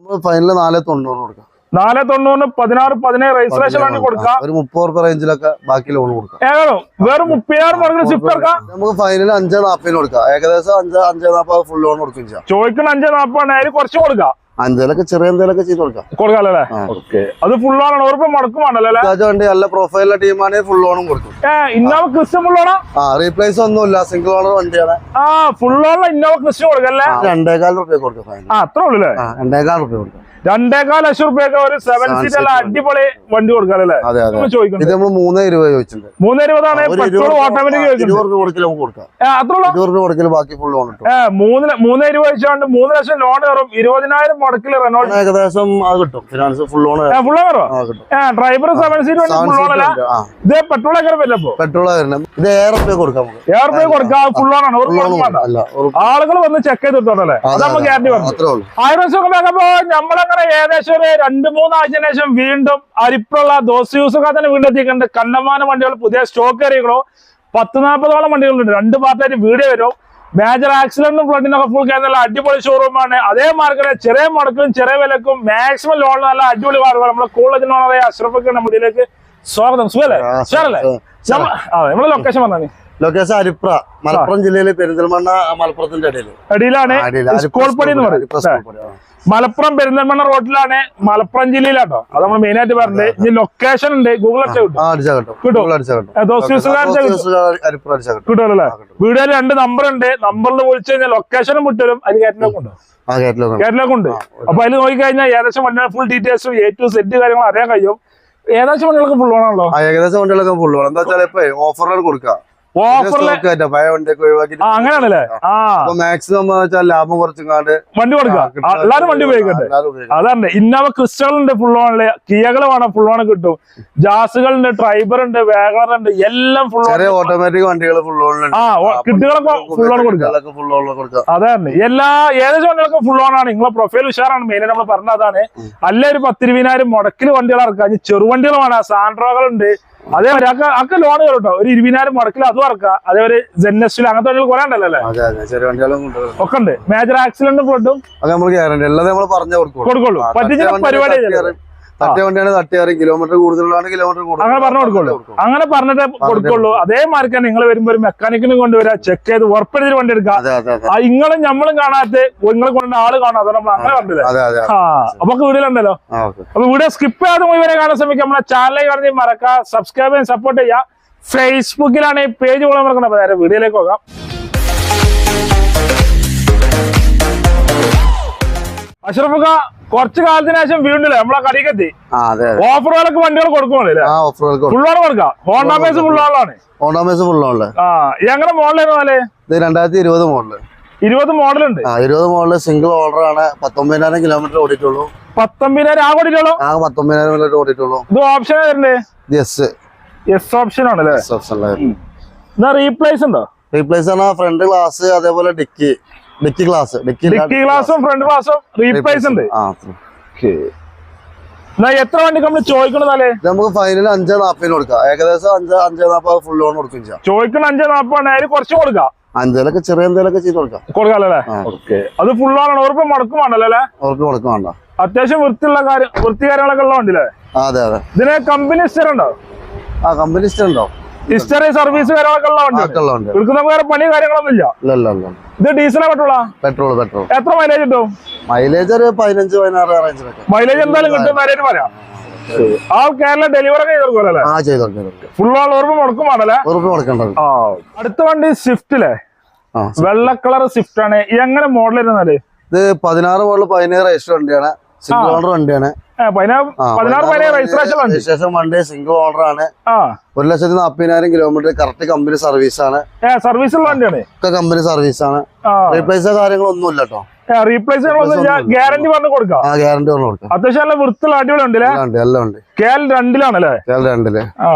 നമ്മൾ ഫൈനൽ നാല് തൊണ്ണൂറ് കൊടുക്കാം. നാല് തൊണ്ണൂറിന് പതിനാറ് പതിനേഴ് രജിസ്ട്രേഷൻ വണ്ടി കൊടുക്കാം. ഒരു മുപ്പത് റുപ്യ റേഞ്ചിലൊക്കെ ബാക്കി ലോൺ കൊടുക്കാം. വെറും മുപ്പതിനായിരം സ്വിഫ്റ്റ് നമുക്ക് ഫൈനൽ അഞ്ച് നാപ്പതിന് കൊടുക്കാം. ഏകദേശം അഞ്ച് അഞ്ച് നാപ്പത് ഫുൾ ലോൺ കൊടുക്കും ചോദിക്കുന്ന അഞ്ച് നാപ്പാണ് അതിൽ കുറച്ച് കൊടുക്കാം. അഞ്ചേലൊക്കെ ചെറിയ എന്തെങ്കിലുമൊക്കെ ചെയ്ത് കൊടുക്കാം. കൊടുക്കാല്ലേ. ഓക്കെ. അത് ഫുൾ ആണ്. ഉറപ്പ് മടക്കും ആണല്ലേ വണ്ടി നല്ല പ്രൊഫൈലുള്ള ടീമാണ് ഫുൾ ഓണും കൊടുക്കും. ഏ ഇന്നോവ ക്രിസ്റ്റം ഫുൾ ഓണോ ആ? റീപ്ലേസ് ഒന്നുമില്ല. സിംഗിൾ ഓണർ വണ്ടിയാണ്. ആ ഫുൾ ഓണർ ഇന്നോവ ക്രിസ്റ്റം കൊടുക്കല്ലേ രണ്ടേകാൽ റുപ്യ കൊടുക്കും ആ അത്രേ ഉള്ളൂ അല്ലേ? രണ്ടേകാൽ റുപ്യ കൊടുക്കും. രണ്ടേകാൽ ലക്ഷം റുപ്യൊക്കെ ഒരു സെവൻ സീറ്റ് അടിപൊളി വണ്ടി കൊടുക്കാല്ലേ ചോദിക്കുന്നത് ഇത് നമ്മൾ മൂന്നേ ഇരുപത് ചോദിച്ചിട്ടുണ്ട്. മൂന്ന് ഇരുപതാണ്. ഒരു പെട്രോൾ ഇരുപത് ഓട്ടോമാറ്റിക് അത്രേ മൂന്ന് ലക്ഷം ലോൺ കയറും. ഇരുപതിനായിരം മുടക്കിൽ റെനോൾഡ് ഏകദേശം അത് കിട്ടും. Finance full loan full driver seven seat full on അല്ല? ഇത് പെട്രോൾ എങ്ങനെ പെട്രോൾ ഇത് റുപ്യ കൊടുക്കാം ഏഴ് റുപ്യ കൊടുക്കാം. ഫുൾ ഓൺ ആണ്. ആളുകൾ വന്ന് ചെക്ക് ചെയ്തിട്ടോണ്ടല്ലേ അതെ, അത് നമ്മൾ അതെ, ഗ്യാരണ്ടി പറഞ്ഞു അത്രേ ഉള്ളൂ. ആയിരം ദിവസം നോക്കുമ്പോ നമ്മളങ്ങനെ ഏകദേശം ഒരു രണ്ട് മൂന്നാഴ്ച ശേഷം വീണ്ടും അരിപ്പുള്ള ദോശ യൂസൊക്കെ തന്നെ വീണ്ടും എത്തിക്കുന്നുണ്ട് കണ്ടമാനം വണ്ടികൾ പുതിയ സ്റ്റോക്ക് കയറിക്കണോ പത്ത് നാൽപ്പതോളം വണ്ടികളുണ്ട്. രണ്ട് പാർട്ടായിട്ട് വീഡിയോ വരും. മേജർ ആക്സിഡന്റും ഫ്ലഡിനൊക്കെ ഫുൾ കേരള അടിപൊളി ഷോറൂമാണ് അതേ മാർക്കറ്റ് ചെറിയ മുടക്കും ചെറിയ വിലക്കും മാക്സിമം ലോൺ നല്ല അടിപൊളി കാറുകൾ നമ്മുടെ കോളേജിനോടെ അഷ്റഫൊക്കെ നമ്മുടെ ഇതിലേക്ക് സ്വാഗതം. സുഖല്ലേ? ഷുവർ. നമ്മളെ ലൊക്കേഷൻ പറഞ്ഞാൽ ലൊക്കേഷൻ അരിപ്ര മലപ്പുറം ജില്ലയിലെ പെരിന്തൽമണ്ണ മലപ്പുറത്തിന്റെ ഇടയിൽ അടിയിലാണ് സ്കൂൾപ്പടി എന്ന് പറയുന്നത് മലപ്പുറം പെരിന്തൽമണ്ണ റോഡിലാണ് മലപ്പുറം ജില്ലയിലാട്ടോ. അത് നമ്മൾ മെയിൻ ആയിട്ട് പറഞ്ഞത്. ഇനി ലൊക്കേഷൻ ഉണ്ട്. ഗൂഗിൾ കിട്ടുമല്ലോ ആ, രണ്ട് നമ്പർ ഉണ്ട്. നമ്പറിൽ വിളിച്ചു കഴിഞ്ഞാൽ ലൊക്കേഷനും വിട്ടരും. അത് കേരളത്തിലേക്ക് ഉണ്ട്. ഉണ്ട്. അപ്പൊ അതിൽ നോക്കി കഴിഞ്ഞാൽ ഏകദേശം വണ്ടിയുടെ ഫുൾ ഡീറ്റെയിൽസും എ ടു സെറ്റ് കാര്യങ്ങൾ അറിയാൻ കഴിയും. ഏകദേശം വണ്ടികളൊക്കെ ഫുൾ വേണമല്ലോ ഏകദേശം വണ്ടികളൊക്കെ ഫുൾ വേണം എന്താ വെച്ചാൽ ഇപ്പൊ ഓഫറുകൾ കൊടുക്കാം. പഴയ വണ്ടിയൊക്കെ ഒഴിവാക്കി അങ്ങനെയാണല്ലേ? മാക്സിമം ലാഭം കുറച്ചും വണ്ടി കൊടുക്കുക. എല്ലാരും വണ്ടി ഉപയോഗിക്കട്ടെ അതാണ് ഇന്നവ ക്രിസ്റ്റൽ ഉണ്ട് ഫുൾ ഓണിൽ കിയകൾ വേണം ഫുൾ ഓൺ കിട്ടും. ജാസുകൾ ഉണ്ട് ട്രൈബർ ഉണ്ട് വേഗർ ഉണ്ട് എല്ലാം ഫുൾ ഓൺ ഓട്ടോമാറ്റിക് വണ്ടികൾ ഫുൾ ഓണിലുണ്ട് ആ കിട്ടുകളൊക്കെ ഫുൾ ഓൺ കൊടുക്കാം അതാണ് എല്ലാ ഏകദേശം വണ്ടികൾക്കും ഫുൾ ഓൺ ആണ്. നിങ്ങളെ പ്രൊഫൈൽ ഉഷാറാണ്. മെയിൻ നമ്മൾ പറഞ്ഞതാണ് അല്ല ഒരു പത്തിരുപതിനായിരം മുടക്കിൽ വണ്ടികൾ ഇറക്കാം ചെറുവണ്ടികൾ വേണം. സാൻഡ്രോകൾ ഉണ്ട് അതേപോലെ അക്ക അക്ക ലോണുകൾ കേട്ടോ. ഒരു ഇരുപതിനായിരം മുടക്കിൽ അതും ഇറക്കാം അതേപോലെ ജെന്നസ്റ്റിൽ അങ്ങനത്തെ വണ്ടികൾ കുറെ ഉണ്ടല്ലേ ഒക്കെ ഉണ്ട്. മേജർ ആക്സിഡന്റും ഫ്ലഡും അത് നമ്മൾ ഗ്യാരണ്ടി എല്ലാം നമ്മൾ പറഞ്ഞു കൊടുക്കും കൊടുക്കുള്ളൂ. പറ്റിച്ച പരിപാടി. തട്ടിയ വണ്ടിയാണ് തട്ടിയാറ്. കിലോമീറ്റർ കൂടുതലാണ് കിലോമീറ്റർ അങ്ങനെ പറഞ്ഞു കൊടുക്കുള്ളൂ. അങ്ങനെ പറഞ്ഞിട്ട് കൊടുക്കുള്ളൂ. അതേമാതിരി നിങ്ങൾ വരുമ്പോ ഒരു മെക്കാനിക്കിനെ കൊണ്ടുവരാ ചെക്ക് ചെയ്ത് ഉറപ്പെടുത്തിട്ട് വണ്ടി എടുക്കുക അതെ അതെ അതെ. ഇങ്ങളും നമ്മളും കാണാത്ത നിങ്ങളെ കൊണ്ട ആൾ കാണാതെ നമ്മൾ അങ്ങനെ പറഞ്ഞില്ലേ അതെ അതെ അപ്പൊ ഓക്കെ. അപ്പൊ വീഡിയോ സ്കിപ്പ് ചെയ്യാതെ മുഴുവനെ കാണാൻ ശ്രമിക്കുക. നമ്മളെ ചാനലിൽ കാണുന്ന മറക്കുക സബ്സ്ക്രൈബ് ചെയ്യാൻ സപ്പോർട്ട് ചെയ്യുക. ഫേസ്ബുക്കിലാണ് ഈ പേജ് പോലെ മറക്കുന്നത് വീഡിയോയിലേക്ക് പോകാം. അഷ്റഫുക കുറച്ച് കാലത്തിന് ശേഷം വീണ്ടില്ല നമ്മളെ കടിക്കെത്തി ഓഫറുകൾക്ക് വണ്ടികൾ ഓഫറുകൾക്ക് ഫുള്ളോട് കൊടുക്കാം. ഹോണ്ട ബേസ് ഫുള്ളോളാണ് ഓണാമേസ് ഫുൾ ഓണിൽ ആ എങ്ങനെ മോഡലായിരുന്നു ഇത് രണ്ടായിരത്തി ഇരുപത് മോഡൽ ഇരുപത് മോഡൽ ഉണ്ട്. ആ ഇരുപത് മോഡൽ സിംഗിൾ ഓർഡർ ആണ്. പത്തൊമ്പതിനായിരം കിലോമീറ്റർ ഓടിയിട്ടുള്ളൂ. പത്തൊമ്പതിനായിരം ആ ഓടിയിട്ടുള്ളൂ? ആ പത്തൊമ്പതിനായിരം കിലോമീറ്റർ ഓടിയിട്ടുള്ളൂ. ഇത് ഓപ്ഷൻ വരുന്നത് യെസ് യെസ് ഓപ്ഷൻ ആണല്ലേ? റീപ്ലേസ് ഉണ്ടോ? റീപ്ലേസ് ആണ് ഫ്രണ്ട് ഗ്ലാസ് അതേപോലെ ഡിക്കി ഡിക്കി ഗ്ലാസ് ഡിക്കി ഗ്ലാസും ഫ്രണ്ട് ഗ്ലാസും റീപ്ലേസ് ഉണ്ട്. എത്ര വണ്ടി നമ്മൾ ചോദിക്കണതല്ലേ നമുക്ക് ഫൈനൽ അഞ്ച് നാപ്പതിന് കൊടുക്കാം. ഏകദേശം അഞ്ച് അഞ്ച് നാപ്പത് ഫുൾ ലോൺ കൊടുക്കും ചെയ്യാം. ചോദിക്കണ അഞ്ച് നാപ്പാണ് അതിന് കുറച്ച് കൊടുക്കാം. അഞ്ചേലൊക്കെ ചെറിയ എന്തേലൊക്കെ ചെയ്ത് കൊടുക്കാം. കൊടുക്കാല്ലേ. ഓക്കെ അത് ഫുള്ളാണ് ഉറപ്പ് മുടക്കും വേണ്ടല്ലേ ഉറപ്പ് മുടക്കും വേണ്ട. അത്യാവശ്യം വൃത്തിയുള്ള കാര്യം വൃത്തി കാര്യങ്ങളൊക്കെ ഉള്ള വണ്ടിയില്ലേ? അതെ അതെ. ഇതിന് കമ്പനി ഹിസ്റ്റർ ഉണ്ടോ ആ കമ്പനി ഇഷ്ടം ഉണ്ടോ ഹിസ്റ്ററി സർവീസ് കാര്യങ്ങളൊക്കെ എടുക്കുന്ന വേറെ പണി കാര്യങ്ങളൊന്നും ഇത് ഡീസലാ പെട്രോളാ? പെട്രോൾ പെട്രോൾ എത്ര മൈലേജ് കിട്ടും? മൈലേജ് ഒരു പതിനഞ്ച് പതിനാറ് റേഞ്ചിലൊക്കെ മൈലേജ് എന്തായാലും കിട്ടും പറയാം? ആ കേരള ഡെലിവറി ഫുൾ ഓൾ ഉറപ്പ് മുടക്കുമാണല്ലേ അടുത്ത വണ്ടി സ്വിഫ്റ്റിലെ വെള്ള കളർ സ്വിഫ്റ്റ് ആണ്. എങ്ങനെ മോഡൽ ഇരുന്നാൽ ഇത് പതിനാറ് മോഡൽ പതിനേഴ് രജിസ്റ്റർ വണ്ടിയാണ്. സിംഗിൾ ഓണർ വണ്ടിയാണ്. രജിസ്ട്രേഷൻ വണ്ടി. സിംഗിൾ ഓണർ ആണ്. ഒരു ലക്ഷത്തി നാപ്പതിനായിരം കിലോമീറ്റർ കറക്റ്റ് കമ്പനി സർവീസ് ആണ്. സർവീസ് വണ്ടിയാണ്. ഒക്കെ കമ്പനി സർവീസ് ആണ്. റീപ്ലേസ് കാര്യങ്ങളൊന്നും ഇല്ല. കേട്ടോ റീപ്ലേസ്. ഗ്യാരണ്ടി പറഞ്ഞ് കൊടുക്കാം? ഗ്യാരണ്ടി പറഞ്ഞു കൊടുക്കാം. അത്യാവശ്യം നല്ല വൃത്തിയുള്ള അടിപൊളി ഉണ്ട് എല്ലാം ഉണ്ട് കെ എൽ രണ്ടിലാണല്ലേ? കേരള രണ്ടിൽ. ആ.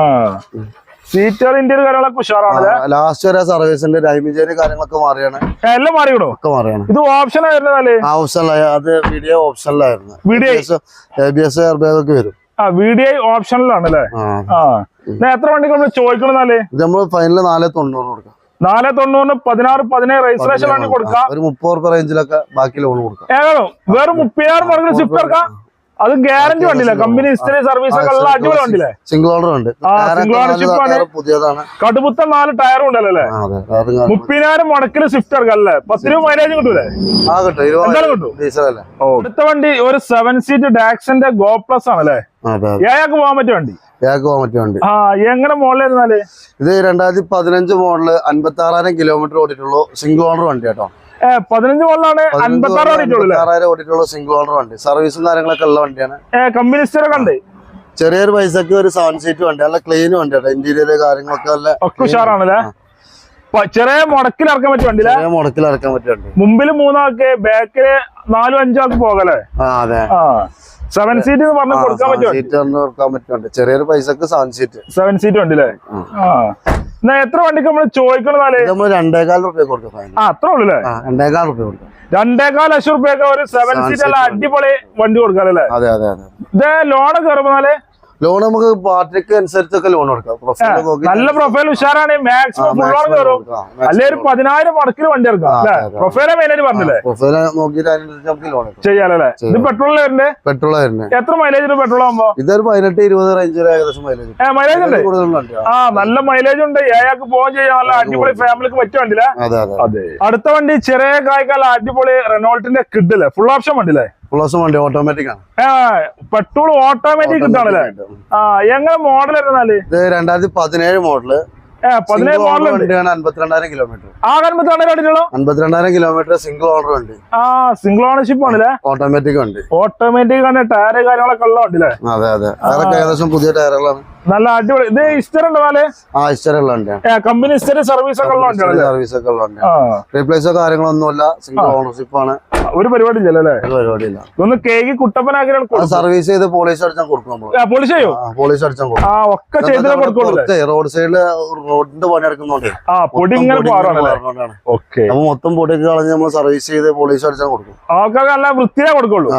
സീറ്റർ ഇന്ത്യയിൽ കാര്യങ്ങളൊക്കെ ഉഷാറാണ് ലാസ്റ്റ് വരെ സർവീസിന്റെ ഡൈമിജേരി കാര്യങ്ങളൊക്കെ മാറിയാണ്. എല്ലാം മാറിയിടോ ഒക്കെ മാറിയാണ്. ഇത് ഓപ്ഷൻ വരുന്നതല്ലേ ആ ഓപ്ഷനിലായി അത് വീഡിയോ ഓപ്ഷനിലായിരുന്നു വീഡിയോ എ ബി എസ് ഒക്കെ വരും. ആ വി ഡി ഐ ഓപ്ഷനിലാണല്ലേ ആ. എത്ര വണ്ടിക്ക് നമ്മൾ ചോദിക്കണമെന്നാൽ നമ്മൾ ഫൈനൽ നാല് തൊണ്ണൂറ് കൊടുക്കാം. നാല് തൊണ്ണൂറിന് പതിനാറ് പതിനേഴ് രജിസ്ട്രേഷൻ കൊടുക്കാം. ഒരു മുപ്പത് റേഞ്ചിലൊക്കെ ബാക്കി ലോൺ കൊടുക്കാം. ഏതാണോ? വേറെ മുപ്പതിനായിരം സ്വിഫ്റ്റ് എടുക്കാം അത് ഗ്യാരണ്ടി വണ്ടിയില്ല. കമ്പനി ഹിസ്റ്ററി സർവീസ് ഒക്കെ ഉള്ള അടിപൊളി വണ്ടിയില്ലേ? സിംഗിൾ ഓണർ ഉണ്ട്. single നാല് ആണ്. പുതിയതാണ്. കടുപ്പുത്ത നാല് ടയറും ഉണ്ടല്ലേ. മുപ്പതിനായിരം മുടക്കിന് സ്വിഫ്റ്റ് ഇറക്കാം അല്ലേ? പത്ത് രൂപ മൈലേജ് കിട്ടൂലേ? എന്തായാലും കിട്ടും. അടുത്ത വണ്ടി ഒരു സെവൻ സീറ്റ് ഡാക്സിന്റെ ഗോ പ്ലസ് ആണല്ലേ ഏഴാക്ക് പോകാൻ പറ്റിയ വണ്ടി? പോകാൻ പറ്റിയ വണ്ടി. ആ എങ്ങനെ മോഡലായിരുന്നാൽ? ഇത് രണ്ടായിരത്തി പതിനഞ്ച് മോഡൽ അൻപത്തി ആറായിരം കിലോമീറ്റർ ഓടിയിട്ടുള്ളൂ സിംഗിൾ ഓണർ വണ്ടി കേട്ടോ. പതിനഞ്ച് മോളിലാണ് അൻപത്തി ആറ് ഓടിയിട്ടുള്ളൂ അല്ലേ? ഓടിയിട്ടുള്ള സിംഗിൾ ഓണർ വണ്ടി. സർവീസും കാര്യങ്ങളൊക്കെ ഉള്ള വണ്ടിയാണ്. കമ്പനിസ്റ്റർ കണ്ട് ഉണ്ട്? ചെറിയൊരു പൈസക്ക് ഒരു സെവൻ സീറ്റ് വണ്ടി. നല്ല ക്ലീൻ വണ്ടി കേട്ടോ. ഇന്റീരിയർ കാര്യങ്ങളൊക്കെ നല്ല ഒക്കെ ഉഷാറാണല്ലേ? ചെറിയ മുടക്കിൽ ഇറക്കാൻ പറ്റിയ വണ്ടി ചെറിയ മുടക്കിൽ ഇറക്കാൻ പറ്റിയ വണ്ടി. മുമ്പിൽ മൂന്നാൾക്ക് ബാക്കിൽ നാലും അഞ്ചാൾക്ക് പോകല്ലേ? അതെ. സെവൻ സീറ്റ് പറഞ്ഞു കൊടുക്കാൻ പറ്റും സീറ്റ് കൊടുക്കാൻ പറ്റിയ ചെറിയൊരു പൈസക്ക് സെവൻ സീറ്റ് സെവൻ സീറ്റ് വണ്ടിയില്ലേ ആ. എത്ര വണ്ടിക്ക് നമ്മൾ ചോദിക്കണതാൽ നമ്മൾ രണ്ടേകാൽ റുപ്യ കൊടുക്കും ആ അത്ര ഉള്ളു അല്ലേ? രണ്ടേകാൽ റുപ്യ കൊടുക്കാം. രണ്ടേകാൽ ലക്ഷം റുപ്യൊക്കെ ഒരു സെവൻ സീറ്റ് അടിപൊളി വണ്ടി കൊടുക്കാല്ലേ? അതെ അതെ അതെ. ഇത് ലോഡ് കയറുമ്പോന്നാൽ ലോൺ നമുക്ക് പാർട്ടിക്ക് അനുസരിച്ചൊക്കെ ലോൺ നോക്കി നല്ല പ്രൊഫൈൽ ഉഷാറാണ്. മാക്സിമം കയറും അല്ലെ ഒരു പതിനായിരം മടക്കിൽ വണ്ടി എടുക്കാം. പ്രൊഫൈലെ മെയിനായിട്ട് പറഞ്ഞില്ലേ? പ്രൊഫൈൽ നോക്കിയിട്ട് അതിനനുസരിച്ച് നമുക്ക് ലോൺ എടുക്കാം. ചെയ്യാലല്ലേ ഇത് പെട്രോളിൽ വരുന്നത് പെട്രോൾ വരുന്നത് എത്ര മൈലേജ് പെട്രോൾ ആകുമ്പോ ഇതൊരു പതിനെട്ട് ഇരുപത് റേഞ്ച് ഏകദേശം മൈലേജ് മൈലേജ് ഉണ്ട്. ആ നല്ല മൈലേജ് ഉണ്ട്. ഏയാൾക്ക് പോകാൻ ചെയ്യാൻ നല്ല അടിപൊളി ഫാമിലിക്ക് പറ്റിയ അതെ അടുത്ത വണ്ടി ചെറിയ കായ്ക്കാല അടിപൊളി റെനോൾട്ടിന്റെ കിഡില്ലേ ഫുൾ ഓപ്ഷൻ വണ്ടിയില്ലേ? പ്ലസ് വണ്ടി ഓട്ടോമാറ്റിക് ആണ്. പെട്രോൾ ഓട്ടോമാറ്റിക് കിട്ടാണല്ലേ? എങ്ങനെ മോഡൽ ഇത് രണ്ടായിരത്തി പതിനേഴ് മോഡൽ ഏ പതിനേഴ് മോഡൽ ഉണ്ട് വണ്ടിയാണ് അൻപത്തിരണ്ടായിരം കിലോമീറ്റർ അൻപത്തിരണ്ടായിരം കിലോമീറ്റർ സിംഗിൾ ഓണർ വണ്ടി. ആ സിംഗിൾ ഓണർഷിപ്പ് ആണല്ലേ ഓട്ടോമാറ്റിക് വണ്ടി. ഓട്ടോമാറ്റിക് ആണ് ടയർ കാര്യങ്ങളൊക്കെ ഉള്ളത് അതെ അതെ. അതൊക്കെ ഏകദേശം പുതിയ ടയറുകളാണ് നല്ല അടിപൊളി. ഇത് ഇസ്റ്റർ ഉണ്ട് നാല് ആ ഇസ്റ്റർ ഏ കമ്പനി ഇസ്റ്റർ സർവീസ് ഒക്കെ സർവീസ് ഒക്കെ ഉള്ള വണ്ടിയാണ് ആ റീപ്ലേസോ കാര്യങ്ങളൊന്നുമില്ല. സിംഗിൾ ഓണർഷിപ്പ് ആണ്. ഒരു പരിപാടി ഇല്ലല്ലോ അല്ലേ ഒന്ന് കേക്ക് കുട്ടപ്പനാക്കി അത് സർവീസ് ചെയ്ത് പോളീസ് അടിച്ചാൽ കൊടുക്കും പോളീസ് ചെയ്യോ? പോളീസ് അടിച്ചാൽ കൊടുക്കും. ആ ഒക്കെ ചെയ്ത് പുറത്ത് റോഡ് സൈഡിൽ റോഡിന്റെ പണി എടുക്കുന്നുണ്ട്. ആ പൊടി ഇങ്ങനെ പാറാണല്ലേ? ഓക്കെ. നമ്മൾ മൊത്തം പൊടിയൊക്കെ കളഞ്ഞ് നമ്മൾ സർവീസ് ചെയ്ത് പോളീസ് അടിച്ചാൽ കൊടുക്കും. ആൾക്കാർക്ക് നല്ല വൃത്തിയാ കൊടുക്കുള്ളൂ.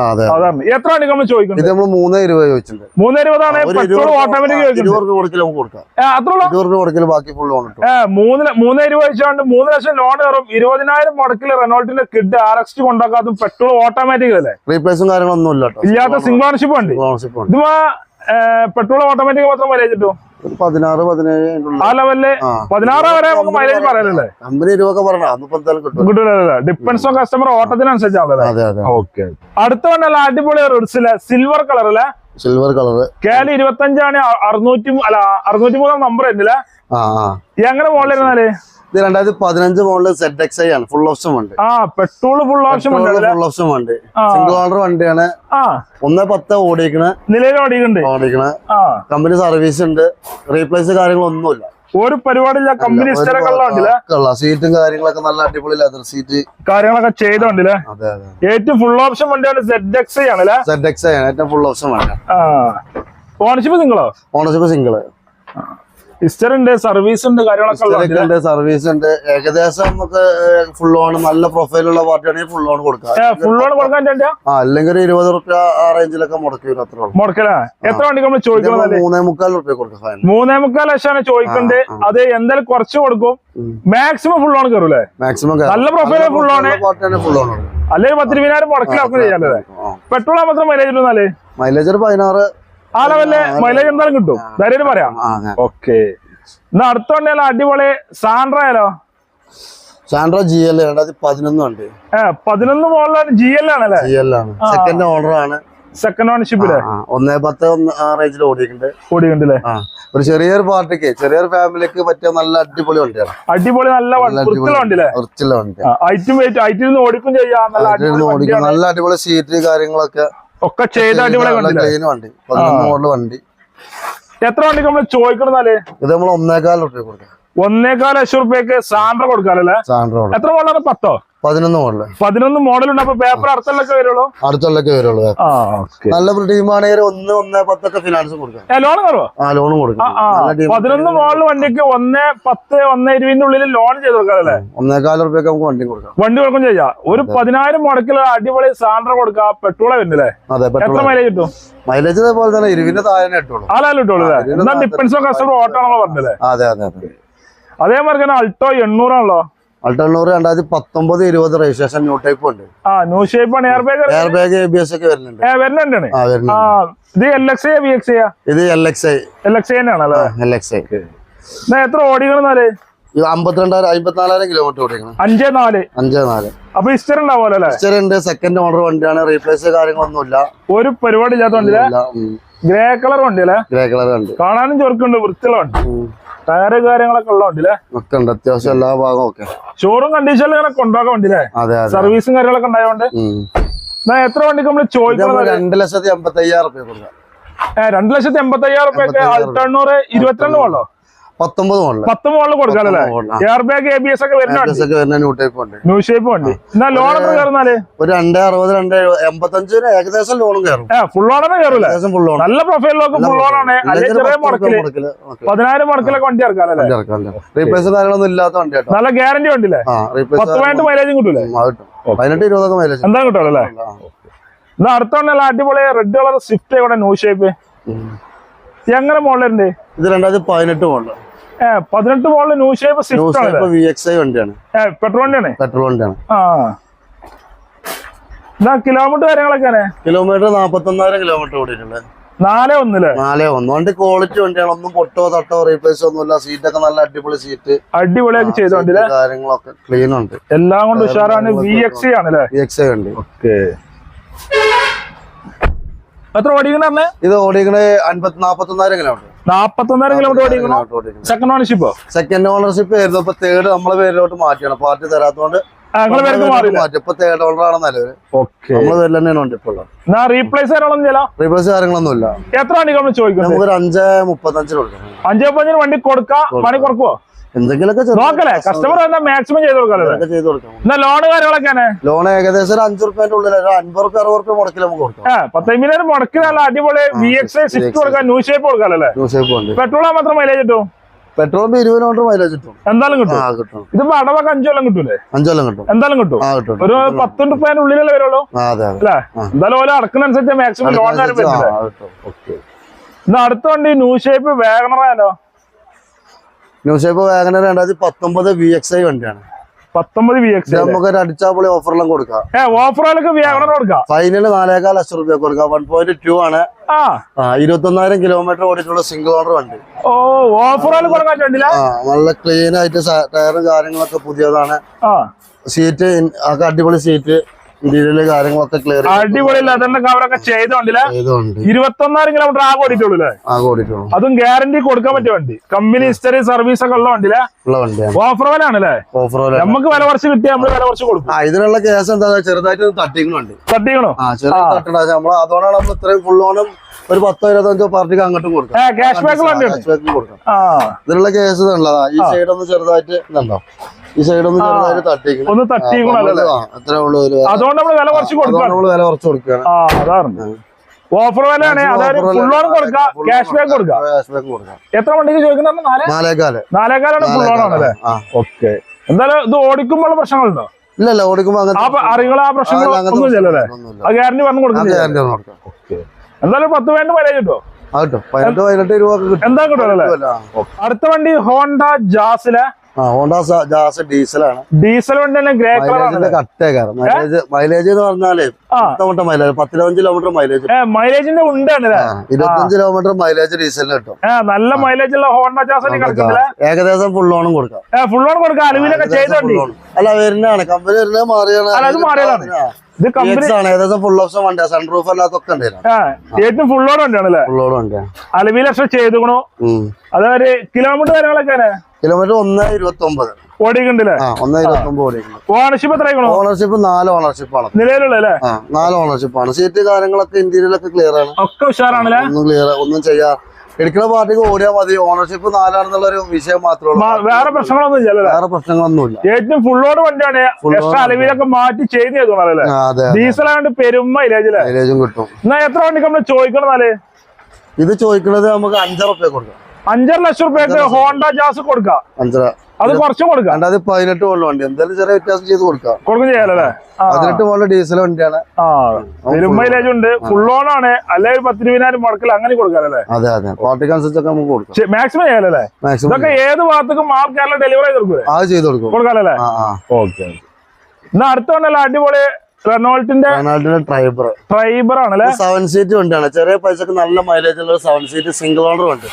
എത്ര മണിക്ക് നമ്മൾ ചോദിക്കുന്നത്? ഇത് നമ്മൾ മൂന്നേ ഇരുപത് ചോദിച്ചിട്ടുണ്ട്. മൂന്നേ ഇരുപതാണ് പെട്രോൾ ഓട്ടോമാറ്റിക് ഇരുപത് രൂപ കൊടുക്കൽ നമുക്ക് കൊടുക്കാം. ഇരുപത് രൂപ കൊടുക്കൽ ബാക്കി ഫുൾ ലോൺ മൂന്ന് മൂന്ന് ഇരുപത് വെച്ചുകൊണ്ട് മൂന്ന് ലക്ഷം ലോൺ കയറും. ഇരുപതിനായിരം മുടക്കിൽ റെനോൾട്ടിന്റെ കിഡ് ആർ എക്സ് കൊണ്ടാക്കാതും പെട്രോൾ ഓട്ടോമാറ്റിക് അല്ലേ? റീപ്ലേസും കാര്യങ്ങളൊന്നും ഇല്ല ഇല്ലാത്ത സിംഗ് ഓണർഷിപ്പ് ഉണ്ട് ഇത് പെട്രോൾ ഓട്ടോമാറ്റിക് മാത്രം മൈലേജ് കിട്ടും? പതിനാറ് പതിനേഴ് ആ ലെവലിൽ. പതിനാറ് വരെ നമുക്ക് മൈലേജ് പറയാനല്ലേ കമ്പനി ഇരുപതൊക്കെ പറഞ്ഞ അന്നിപ്പോ എന്തായാലും കിട്ടും കിട്ടൂലല്ലേ ഡിപ്പെൻസ് ഓൺ കസ്റ്റമർ ഓട്ടത്തിനനുസരിച്ചാണല്ലേ ഓക്കെ അടുത്ത വണ്ടല്ല അടിപൊളി റിഡ്സിലെ സിൽവർ കളർ അല്ലേ സിൽവർ കളർ കേല ഇരുപത്തഞ്ചാണ് അറുന്നൂറ്റി അല്ല അറുന്നൂറ്റി മൂന്നാം നമ്പർ ആയിരുന്നില്ല എങ്ങനെ മോളിരുന്നാൽ ഇത് രണ്ടായിരത്തി പതിനഞ്ച് മോഡൽ സെറ്റ് എക്സ് ഐ ആണ്. ഫുൾ ഓപ്ഷൻ വണ്ടി. ആ petrol full option full option വണ്ടി. സിംഗിൾ ഓണർ വണ്ടിയാണ്. ഒന്ന് പത്ത് ഓടിക്കണ. നിലയിൽ ഓടിക്കുന്നുണ്ട് ഓടിക്കണ. കമ്പനി സർവീസ് ഉണ്ട്. റീപ്ലേസ് കാര്യങ്ങളൊന്നുമില്ല. ഒരു പരിപാടിയില്ല കമ്പനി സീറ്റും കാര്യങ്ങളൊക്കെ നല്ല അടിപൊളി ലെതർ സീറ്റ് കാര്യങ്ങളൊക്കെ ചെയ്തോണ്ടല്ലേ? ഏറ്റവും ഫുൾ ഓപ്ഷൻ വണ്ടിയാണ് സെഡ് എക്സ് ആണ് ആണല്ലേ? സെറ്റ് എക്സ് ആണ് ഏറ്റവും ഫുൾ ഓപ്ഷൻ വണ്ടി. ഓണർഷിപ്പ് സിംഗിളോ ഓണർഷിപ്പ് സിംഗിൾ ഉണ്ട് സർവീസ് ഉണ്ട് കാര്യങ്ങളൊക്കെ? ഉണ്ട് സർവീസ് ഉണ്ട്. ഏകദേശം നമുക്ക് ഫുൾ ഓൺ നല്ല പ്രൊഫൈലുള്ള പാർട്ടിയാണെങ്കിൽ ഫുൾ ഓൺ കൊടുക്കാം. ഫുൾ ഓൺ കൊടുക്കാൻ ആ അല്ലെങ്കിൽ ഒരു ഇരുപത് റുപ്യ ആ റേഞ്ചിലൊക്കെ മുടക്കി വരും അത്രേ മുടക്കലാ? എത്ര വണ്ടി നമ്മൾ ചോദിക്കുന്നത് മൂന്നേ മുക്കാൽ റുപ്യ കൊടുക്കാം മൂന്നേ മുക്കാൽ ലക്ഷമാണ് ചോദിക്കുന്നത് അത് എന്തായാലും കുറച്ച് കൊടുക്കും. മാക്സിമം ഫുൾ ഓൺ കയറൂലേ മാക്സിമം നല്ല profile full on full on അല്ലെങ്കിൽ പത്തിരുപതിനായിരം മുടക്കിലാക്കും ചെയ്യാല്ലേ പെട്രോൾ മാത്രം മൈലേജ് മൈലേജ് പതിനാറ് ആ ലെവലിൽ മൈലേജ് എന്തായാലും കിട്ടും. ധൈര്യം പറയാം. ഓക്കെ. എന്നാ അടുത്ത വണ്ടിയല്ല അടിപൊളി സാൻഡ്ര ആയാലോ? സാൻഡ്രോ ജി എൽ രണ്ടായിരത്തി പതിനൊന്ന് മോളിലാണ് ജി എൽ ആണല്ലേ ജി എൽ ആണ് സെക്കൻഡ് ഓർഡർ ആണ്. സെക്കൻഡ് ഓണർഷിപ്പിൽ ഒന്നേ പത്ത് റേഞ്ചിൽ ഓടിയിട്ടുണ്ട്. ഓടിയിട്ടുണ്ട് ആ. ഒരു ചെറിയൊരു പാർട്ടിക്ക് ചെറിയൊരു ഫാമിലിക്ക് പറ്റിയ നല്ല അടിപൊളി വണ്ടിയാണ്. അടിപൊളി നല്ല വണ്ടി ഓടിക്കും ചെയ്യാം. നല്ല അടിപൊളി സീറ്റ് കാര്യങ്ങളൊക്കെ ഒക്കെ ചെയ്ത അടിപൊളി വണ്ടി. മോഡൽ വണ്ടി. എത്ര വണ്ടിക്ക് നമ്മൾ ചോദിക്കണമെന്നാൽ ഇത് നമ്മൾ ഒന്നേകാൽ കൊടുക്കാം. ഒന്നേകാൽ ലക്ഷം റുപ്യക്ക് സാൻഡ്ര കൊടുക്കാനല്ലേ സാൻഡ്രോ എത്ര മോഡലാണ് പത്തോ? പതിനൊന്ന് മോഡൽ പതിനൊന്ന് മോഡൽ ഉണ്ട്. അപ്പൊ പേപ്പർ അടുത്തുള്ളൊക്കെ വരുള്ളൂ? അടുത്തുള്ളൊക്കെ വരുള്ളൂ. നല്ല ടീമാണെങ്കിൽ ഒന്ന് ഒന്ന് പത്തൊക്കെ ഫിനാൻസ് കൊടുക്കാം. ലോൺ കയറുമോ ആ ലോണും കൊടുക്കാം. പതിനൊന്ന് മോഡൽ വണ്ടിക്ക് ഒന്ന് പത്ത് ഒന്ന് ഇരുപതിന്റെ ഉള്ളിൽ ലോൺ ചെയ്ത് കൊടുക്കാല്ലേ ഒന്നേകാല റുപ്യൊക്കെ നമുക്ക് വണ്ടി കൊടുക്കാം. വണ്ടി കൊടുക്കും ചെയ്യാം. ഒരു പതിനായിരം മുടക്കിൽ അടിപൊളി സാൻഡർ കൊടുക്കാം. പെട്രോളെ വരുന്നില്ലേ? അതെ എത്ര പെട്രോൾ മൈലേജ് കിട്ടും? മൈലേജ് അതേപോലെ തന്നെ ഇരുവിന്റെ താഴെ കിട്ടുള്ളൂ ഇട്ടുള്ളൂ കിട്ടുള്ളൂ ഡിപ്പെൻസ് കസ്റ്റമർ ഓട്ടോ ആണല്ലോ പറഞ്ഞല്ലേ അതെ അതെ അതെ. അതേമാതിരി തന്നെ അൾട്ടോ എണ്ണൂറാണല്ലോ. അൾട്ടണ്ണൂറ് രണ്ടായിരത്തി പത്തൊമ്പത് ഇരുപത് രജിസ്ട്രേഷൻ ന്യൂ ടൈപ്പ് ഉണ്ട്. ആ ന്യൂ ഷേപ്പ് ആണ്. Air bag air bag A B S ഒക്കെ വരുന്നുണ്ട്. വരുന്നുണ്ട്. ഇത് എൽ എക്സ് ബി എക്സ് ഇത് L X I L X തന്നെയാണല്ലോ? എൽ എക്സ് ഐ എത്ര ഓടിക്കണെന്നാൽ ഇത് അമ്പത്തിരണ്ടായിരം അമ്പത്തിനാലായിരം കിലോമീറ്റർ ഓടിക്കണം അഞ്ചേ നാല്. അഞ്ചേ നാല്. അപ്പൊ ഇസ്റ്റർ ഉണ്ടാവുമല്ലോ അല്ലേ? പിക്ചർ ഉണ്ട് സെക്കൻഡ് ഓണർ വണ്ടിയാണ്. റീപ്ലേസ് കാര്യങ്ങളൊന്നുമില്ല. ഒരു പരിപാടി ഇല്ലാത്ത വണ്ടിയിലെ ഗ്രേ കളർ വണ്ടി അല്ലേ ഗ്രേ കളർ ഉണ്ട് കാണാനും ചെറുക്കുണ്ട് വൃത്തിയുള്ള വണ്ടി. ടയറ് കാര്യങ്ങളൊക്കെ ഉള്ള വണ്ടി അല്ലേ ഒക്കെ ഉണ്ട്. അത്യാവശ്യം എല്ലാ ഭാഗവും ഒക്കെ. ഷോറും കണ്ടീഷനിൽ ഇങ്ങനെ കൊണ്ടുപോകാൻ വണ്ടി അല്ലേ അതെ. അതെ സർവീസും കാര്യങ്ങളൊക്കെ ഉണ്ടായതുകൊണ്ട്. എത്ര വണ്ടിക്ക് നമ്മൾ നമ്മൾ ചോദിക്കുന്നത് രണ്ട് ലക്ഷത്തി എൺപത്തി അയ്യായിരം കൊടുക്കാം. ഏ, രണ്ട് ലക്ഷത്തി എൺപത്തി അയ്യായിരം അൾട്ടണ്ണൂറ് ഇരുപത്തിരണ്ട് മോളോ പത്തൊമ്പത് air bag A B S ഒക്കെ വരുന്ന ന്യൂ ടൈപ്പ് ഉണ്ട് ന്യൂ ഷേപ്പ് എന്നാ ലോൺ കയറുന്നാൽ? ഒരു രണ്ട് അറുപത് രണ്ട് എഴുപത് എൺപത്തഞ്ചിന് ഏകദേശം ലോണും കയറും. ഏ ഫുൾ കയറൂലേ ഫുൾ നല്ല പ്രൊഫൈലിലൊക്കെ ഫുൾ ചെറിയ മുടക്കിൽ പതിനായിരം മുടക്കിലൊക്കെ വണ്ടി ഇറക്കാല്ലേ റീപ്ലേസ് കാര്യങ്ങളൊന്നും ഇല്ലാത്ത വണ്ടി നല്ല ഗ്യാരണ്ടി പത്ത് പതിനെട്ട് മൈലേജും കിട്ടൂലേ? കിട്ടും. പതിനെട്ട് ഇരുപതൊക്കെ മൈലേജ് എന്താ കിട്ടുമല്ലോ എന്നാ അടിപൊളി red colour Swift new shape എങ്ങനെ മോഡലുണ്ട് ഇത് രണ്ടായിരത്തി പതിനെട്ട് മോഡൽ. ഏ പതിനെട്ട് മോഡൽ ന്യൂ ഷേപ്പ് സ്വിഫ്റ്റ് ആണ് ഇപ്പൊ വി എക്സ് ഐ വണ്ടിയാണ്. പെട്രോൾ വണ്ടിയാണ്? പെട്രോൾ വണ്ടിയാണ്. ആ. എന്നാ കിലോമീറ്റർ കാര്യങ്ങളൊക്കെ കിലോമീറ്റർ നാപ്പത്തി ഒന്നായിരം കിലോമീറ്റർ ഓടിയിട്ടുണ്ട്. നാല് ഒന്നിൽ. നാലേ ഒന്ന്. വണ്ടി ക്വാളിറ്റി വണ്ടിയാണ്. ഒന്നും പൊട്ടോ തട്ടോ റീപ്ലേസ് ഒന്നുമില്ല സീറ്റൊക്കെ നല്ല അടിപൊളി സീറ്റ് അടിപൊളിയൊക്കെ ചെയ്ത വണ്ടിയില്ലേ കാര്യങ്ങളൊക്കെ ക്ലീൻ ഉണ്ട്. എല്ലാം കൊണ്ട് ഉഷാറാണ് വി എക്സ് ആണല്ലേ? വി എക്സ് ഐ വണ്ടി. എത്ര ഓടിക്കണേ ഇത് ഓടിക്കണ അൻപത്തി നാപ്പത്തൊന്നായിരം കിലോമീറ്റർ. നാപ്പത്തൊന്നായിരം കിലോമീറ്റർ ഓടിക്കണം സെക്കൻഡ് ഓണർഷിപ്പോ സെക്കൻഡ് ഓണർഷിപ്പ് ആയിരുന്നു. ഇപ്പൊ തേർഡ് നമ്മളെ പേരിലോട്ട് മാറ്റിയാണ്. പാർട്ടി തരാത്തോണ്ട് റീപ്ലേസ് കാര്യങ്ങളൊന്നും ഇല്ല എത്ര വണ്ടി നമ്മൾ ചോദിക്കുന്നത്? നമുക്കൊരു അഞ്ച് മുപ്പത്തഞ്ചിന് കൊടുക്കണം അഞ്ചേ പഞ്ചിന് വണ്ടി കൊടുക്കാം? പണി കൊടുക്കുവോ എന്തെങ്കിലുമൊക്കെ നോക്കല്ലേ കസ്റ്റമർ എന്നാ മാക്സിമം ചെയ്ത് കൊടുക്കാല്ലേ ചെയ്ത് കൊടുക്കാം. എന്നാ ലോണ് കാര്യങ്ങളൊക്കെയാണ് ലോൺ ഏകദേശം ഒരു അഞ്ചു റുപ്യന്റെ ഉള്ളിൽ ഒരു അൻപത് റുപ്യ അറുപത് റുപ്യ മുടക്കിൽ നമുക്ക് കൊടുക്കാം. പത്തമ്പതിനായിരം മുടക്കി നല്ല അടിപൊളി വി എക്സ് സിക്സ് കൊടുക്കാം ന്യൂ ഷേപ്പ് കൊടുക്കാല്ലേ ന്യൂ ഷേപ്പ് ഉണ്ട്. പെട്രോൾ മാത്രം മൈലേജ് കിട്ടും? പെട്രോൾ ഇരുപത് കിലോമീറ്റർ മൈലേജ് കിട്ടും. എന്തായാലും കിട്ടും? കിട്ടും. ഇതിപ്പോ അടവൊക്കെ അഞ്ചു കൊല്ലം കിട്ടൂലേ? അഞ്ചെല്ലാം കിട്ടും. എന്തായാലും കിട്ടും? കിട്ടും ഒരു പത്ത് റുപ്യന്റെ ഉള്ളിലല്ലേ വരുള്ളൂ? അല്ലേ. എന്തായാലും ഓരോ അടക്കുന്നനുസരിച്ച് മാക്സിമം ലോൺ എന്നാ അടുത്ത വണ്ടി ന്യൂ ഷേപ്പ് വേഗണറായാലോ ന്യൂസ് പേപ്പർ വാഗനർ രണ്ടായിരത്തി പത്തൊമ്പത് വി എക്സ് ഐ വണ്ടിയാണ്. പത്തൊമ്പത് വി എക്സ് നമുക്ക് ഒരു അടിച്ചാപ്പൊളി ഓഫറെല്ലാം കൊടുക്കാം. ഓഫറുകളൊക്കെ വേഗണർ കൊടുക്കാം. ഫൈനൽ നാലേകാൽ ലക്ഷം റുപ്യ കൊടുക്കാം. വൺ പോയിന്റ് ടു ആണ്. ഇരുപത്തൊന്നായിരം കിലോമീറ്റർ ഓടിയിട്ടുള്ള സിംഗിൾ ഓണർ വണ്ടി. ഓ ഓഫറുകൾ നല്ല ക്ലീൻ ആയിട്ട് ടയറും കാര്യങ്ങളൊക്കെ പുതിയതാണ്. സീറ്റ് അടിപൊളി സീറ്റ് ഇന്റീരിയൽ കാര്യങ്ങളൊക്കെ ക്ലിയർ അടിപൊളി ലെതറിന്റെ കവറൊക്കെ ചെയ്ത വണ്ടിയില്ല ചെയ്തുണ്ട്. ഇരുപത്തൊന്നായിരം കിലോമീറ്റർ ആകെ ഓടിട്ടുള്ളൂ അല്ലേ? ആകെ ഓടിട്ടുള്ളൂ അതും ഗ്യാരണ്ടി കൊടുക്കാൻ പറ്റിയ വണ്ടി. കമ്പനി ഹിസ്റ്ററി സർവീസ് ഒക്കെ ഉള്ള വണ്ടിയിലെ ഓഫർ വില ആണല്ലേ? ഓഫർ നമുക്ക് വില കുറച്ച് കിട്ടിയാൽ നമ്മൾ വില കുറച്ച് കൊടുക്കും. ഇതിനുള്ള കേസ് എന്താ ചെറുതായിട്ട് തട്ടിക്കണുണ്ട്. തട്ടിക്കണോ? തട്ടണ നമ്മൾ അതുകൊണ്ടാണ് നമ്മൾ ഇത്രയും ഫുൾ ഓണം ഒരു പത്തോ ഇരുപത്തഞ്ചോ പാർട്ടിക്ക് അങ്ങോട്ടും കൊടുക്കാം. ക്യാഷ് ബാക്ക് കൊടുക്കാം. ഇതിനുള്ള കേസ് ഈ സൈഡ് ഒന്ന് ചെറുതായിട്ട് ഇതുണ്ടോ? ഈ സൈഡ് ഒന്ന് ചെറുതായിട്ട് തട്ടിക്കണം ഒന്ന് തട്ടിക്കണല്ലോ അത്രേ ഉള്ളൂ അതുകൊണ്ട് നമ്മൾ വില കുറച്ച് കൊടുക്കാം വില കുറച്ച് കൊടുക്കുകയാണ്. ആ അതാണ്. ഓഫർ വിലയാണ് അതായത് ഫുൾ ഓൺ കൊടുക്കാം ക്യാഷ് ബാക്ക് കൊടുക്കാം. എത്ര വണ്ടിക്ക് ചോദിക്കുന്ന നാല്? നാലേക്കാൽ നാലേക്കാലാണ് ഫുൾ ഓൺ ആണല്ലേ? ഓക്കെ എന്തായാലും ഇത് ഓടിക്കുമ്പോൾ പ്രശ്നങ്ങളുണ്ടോ? ഇല്ലല്ല ഇല്ല ഓടിക്കുമ്പോ അറികളോ ആ പ്രശ്നങ്ങൾ ആ, അങ്ങനത്തെ ഒന്നും ഇല്ലല്ലേ ആ ഗ്യാരണ്ടി പറഞ്ഞു കൊടുക്കാം. എന്തായാലും പത്ത് വേണ്ട മൈലേജ് കിട്ടോ. എന്താ കിട്ടുമല്ലേ. അടുത്ത വണ്ടി ഹോണ്ട ജാസിലെ ഡീസലാണ്. ഡീസൽ മൈലേജ് എന്ന് പറഞ്ഞാൽ മൈലേജ് മൈലേജ് പത്തിരുപത്തഞ്ച് കിലോമീറ്റർ മൈലേജ്. മൈലേജിന്റെ ഇരുപത്തഞ്ച് കിലോമീറ്റർ മൈലേജ് ഡീസലിന് കിട്ടും. നല്ല മൈലേജ് ഉള്ള ഹോണ്ട ഏകദേശം ഫുൾ ഓണും കൊടുക്കാം. ഫുൾ ഓൺ കൊടുക്കാം. അലുവിലൊക്കെ ചെയ്ത ഏകദേശം വണ്ടി full on. അല്ല വരുന്നതാണ്. കമ്പനി വരുന്നത് മാറിയാണ് അത് മാറിയതാണ്. ഇത് കമ്പനി ഏകദേശം ഫുൾ ഓപ്ഷൻ വണ്ടിയാ. അല്ലാത്തൊക്കെ ഏ ഏറ്റവും ഫുൾ ഓൺ വണ്ടിയാണല്ലേ ഫുൾ ഓൺ വണ്ടിയാ. അലുവിലൊക്കെ ചെയ്തുക്കണോ? അതായത് കിലോമീറ്റർ കാര്യങ്ങളൊക്കെ കിലോമീറ്റർ ഒന്ന് ഇരുപത്തി ഒമ്പത് ഓടിക്കണ്ടല്ലേ ആ ഒന്ന് ഇരുപത്തി ഒമ്പത് ഓടിക്കണം ഓണർഷിപ്പ് എത്ര ഓണർഷിപ്പ് നാല് ഓണർഷിപ്പ് ആണ്. നിലവിലുള്ള നാല് ഓണർഷിപ്പ് ആണ്. സീറ്റ് കാര്യങ്ങളൊക്കെ ഇന്ത്യയിലൊക്കെ ക്ലിയർ ആണ്. ഒക്കെ ഉഷാറാണല്ലേ ഒന്നും ക്ലിയർ ഒന്നും ചെയ്യാ എടുക്കുന്ന പാർട്ടിക്ക് ഓടിയാൽ മതി. ഓണർഷിപ്പ് നാലാണെന്നുള്ള ഒരു വിഷയം മാത്രമേ വേറെ പ്രശ്നങ്ങളൊന്നും ഇല്ല വേറെ പ്രശ്നങ്ങളൊന്നുമില്ല. ഏറ്റവും ഫുള്ളോട് വണ്ടിയാണ്. അലവിലൊക്കെ മാറ്റി ചേഞ്ച് ചെയ്തോളല്ലേ ആ, അതെ ഡീസൽ ആയതുകൊണ്ട് പെരും ഇലേജും കിട്ടും. എന്നാ എത്ര വണ്ടിക്ക് നമ്മൾ ചോദിക്കണമെന്നാൽ ഇത് ചോദിക്കുന്നത് നമുക്ക് അഞ്ചര റുപ്യ കൊടുക്കാം. അഞ്ചര ലക്ഷം റുപ്യക്ക് ഹോണ്ട ജാസ് കൊടുക്കാം. അഞ്ചര. അത് കുറച്ചും കൊടുക്കാം. അത് പതിനെട്ട് മോഡൽ വണ്ടി. എന്തായാലും ചെറിയ വ്യത്യാസം ചെയ്ത് കൊടുക്കാം. കൊടുക്കും ചെയ്യാലേ പതിനെട്ട് മോഡൽ ഡീസൽ വണ്ടിയാണ്. മൈലേജ് ഉണ്ട്. ഫുൾ ഓൺ ആണ്. അല്ലെങ്കിൽ പത്തിരുപതിനായിരം മുടക്കിൽ അങ്ങനെ കൊടുക്കാല്ലേ അതെ അതെ. പാർട്ടിക്ക് അനുസരിച്ചൊക്കെ നമുക്ക് കൊടുക്കാം. മാക്സിമം മാക്സിമം ഇതൊക്കെ ഏത് ഭാഗത്തേക്കും ആൾക്കാരെ ഡെലിവറി ചെയ്ത് കൊടുക്കും അത് ചെയ്ത് കൊടുക്കും. കൊടുക്കാല്ലേ ഓക്കെ എന്നാ അടുത്ത അടിപൊളി റെനോൾട്ടിന്റെ റെനോൾട്ടിന്റെ ട്രൈബർ ട്രൈബർ ആണല്ലേ സെവൻ സീറ്റ് വണ്ടിയാണ്. ചെറിയ പൈസക്ക് നല്ല മൈലേജ് ഉള്ള സെവൻ സീറ്റ് സിംഗിൾ ഓണർ വണ്ടി.